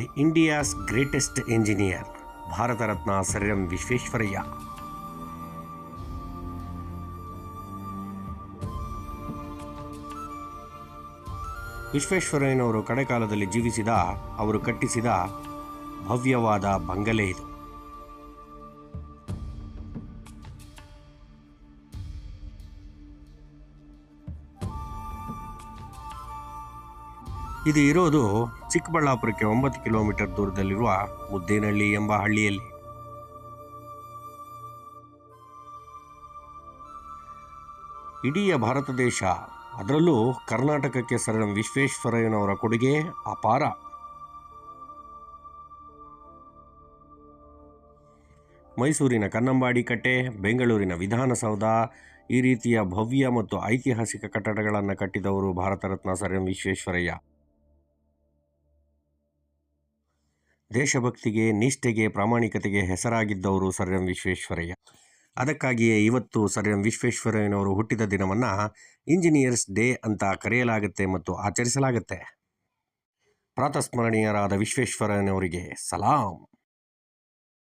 The India's greatest engineer Bharat Ratna sir M Visvesvaraya. ವಿಶ್ವೇಶ್ವರಯ್ಯನವರು ಕಡೆಕಾಲದಲ್ಲಿ ಜೀವಿಸಿದ, ಅವರು ಕಟ್ಟಿಸಿದ ಭವ್ಯವಾದ ಬಂಗಲೆ ಇದು. ಇದು ಇರೋದು ಚಿಕ್ಕಬಳ್ಳಾಪುರಕ್ಕೆ ಒಂಬತ್ತು ಕಿಲೋಮೀಟರ್ ದೂರದಲ್ಲಿರುವ ಮುದ್ದೇನಹಳ್ಳಿ ಎಂಬ ಹಳ್ಳಿಯಲ್ಲಿ. ಇಡೀ ಭಾರತ ದೇಶ, ಅದರಲ್ಲೂ ಕರ್ನಾಟಕಕ್ಕೆ ಸರ್ ವಿಶ್ವೇಶ್ವರಯ್ಯನವರ ಕೊಡುಗೆ ಅಪಾರ. ಮೈಸೂರಿನ ಕನ್ನಂಬಾಡಿ ಕಟ್ಟೆ, ಬೆಂಗಳೂರಿನ ವಿಧಾನಸೌಧ, ಈ ರೀತಿಯ ಭವ್ಯ ಮತ್ತು ಐತಿಹಾಸಿಕ ಕಟ್ಟಡಗಳನ್ನು ಕಟ್ಟಿದವರು ಭಾರತ ರತ್ನ ಸರ್ ಎಂ ವಿಶ್ವೇಶ್ವರಯ್ಯ. ದೇಶಭಕ್ತಿಗೆ, ನಿಷ್ಠೆಗೆ, ಪ್ರಾಮಾಣಿಕತೆಗೆ ಹೆಸರಾಗಿದ್ದವರು ಸರ್ ಎಂ ವಿಶ್ವೇಶ್ವರಯ್ಯ. ಅದಕ್ಕಾಗಿಯೇ ಇವತ್ತು ಸರ್ ಎಂ ವಿಶ್ವೇಶ್ವರಯ್ಯನವರು ಹುಟ್ಟಿದ ದಿನವನ್ನು ಇಂಜಿನಿಯರ್ಸ್ ಡೇ ಅಂತ ಕರೆಯಲಾಗುತ್ತೆ ಮತ್ತು ಆಚರಿಸಲಾಗುತ್ತೆ. ಪ್ರಾತಸ್ಮರಣೀಯರಾದ ವಿಶ್ವೇಶ್ವರಯ್ಯನವರಿಗೆ ಸಲಾಂ.